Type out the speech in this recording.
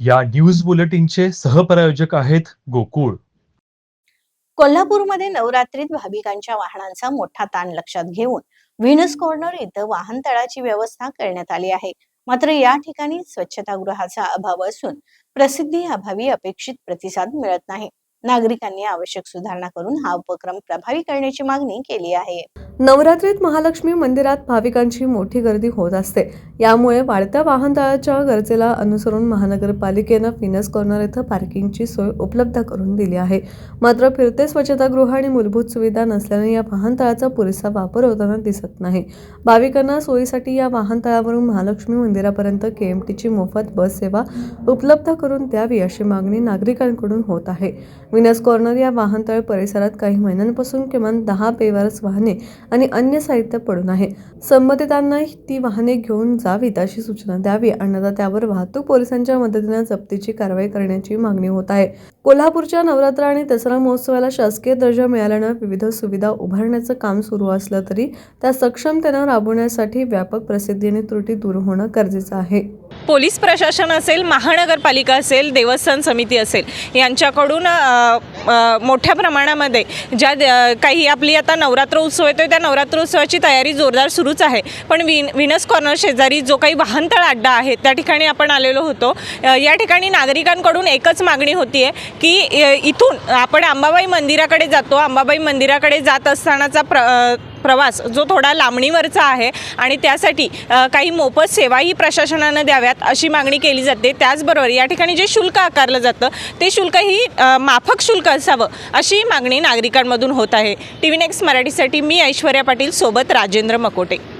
या न्यूज बुलेटिनचे सहप्रायोजक आहेत गोकुळ. कोल्हापूरमध्ये नवरात्रीत भाविकांच्या वाहनांचा मोठा ताण लक्षात घेऊन व्हीनस कॉर्नर इथं वाहनतळाची व्यवस्था करण्यात आली आहे. मात्र या ठिकाणी स्वच्छतागृहाचा अभाव असून प्रसिद्धी अभावी अपेक्षित प्रतिसाद मिळत नाही. नागरिकांनी आवश्यक सुधारणा करून हा उपक्रम प्रभावी करण्याची मागणी केली आहे. नवरात्रीत महालक्ष्मी मंदिरात भाविकांची मोठी गर्दी होत असते. यामुळे वाढत्या वाहनतळाच्या गरजेला अनुसरून महानगरपालिकेनं फिनस कॉर्नर इथं पार्किंगची सोय उपलब्ध करून दिली आहे. मात्र फिरते स्वच्छतागृह आणि मूलभूत सुविधा नसल्याने या वाहनतळाचा पुरेसा वापर होताना दिसत नाही. भाविकांना सोयीसाठी या वाहनतळावरून महालक्ष्मी मंदिरापर्यंत केएमटीची मोफत बस सेवा उपलब्ध करून द्यावी अशी मागणी नागरिकांकडून होत आहे. विनस कॉर्नर या वाहनतळ परिसरात काही महिन्यांपासून किमान दहा पेवरस वाहने आणि अन्य साहित्य पडून आहे. संबंधितांना ती वाहने घेऊन असावीत अशी सूचना द्यावी. अन्यथा त्यावर वाहतूक पोलिसांच्या मदतीने जप्तीची कारवाई करण्याची मागणी होत आहे. कोल्हापूरच्या नवरात्र आणि दसरा महोत्सवाला शासकीय दर्जा मिळाल्यानं विविध सुविधा उभारण्याचं काम सुरू असलं तरी त्या सक्षमतेनं राबवण्यासाठी व्यापक प्रसिद्धी आणि त्रुटी दूर होणं गरजेचं आहे. पोलीस प्रशासन असेल महानगरपालिका असेल देवस्थान समिती असेल यांच्याकडून मोठ्या प्रमाणामध्ये ज्या काही आपली आता नवरात्र उत्सव येतो त्या नवरात्र उत्सवाची तयारी जोरदार सुरूच आहे. पण विन विनस कॉर्नर शेजारी जो काही वाहनतळ अड्डा आहे त्या ठिकाणी आपण आलेलो होतो. या ठिकाणी नागरिकांकडून एकच मागणी होती आहे की इथून आपण अंबाबाई मंदिराकडे जातो. अंबाबाई मंदिराकडे जात असतानाचा प्र प्रवास जो थोडा लांबणीवरचा आहे आणि त्यासाठी काही मोफत सेवाही प्रशासनानं द्याव्यात अशी मागणी केली जाते. त्याचबरोबर या ठिकाणी जे शुल्क आकारलं जातं ते शुल्कही माफक शुल्क असावं अशी मागणी नागरिकांमधून होत आहे. टी व्ही नेक्स्ट मराठीसाठी मी ऐश्वर्या पाटील सोबत राजेंद्र मकोटे.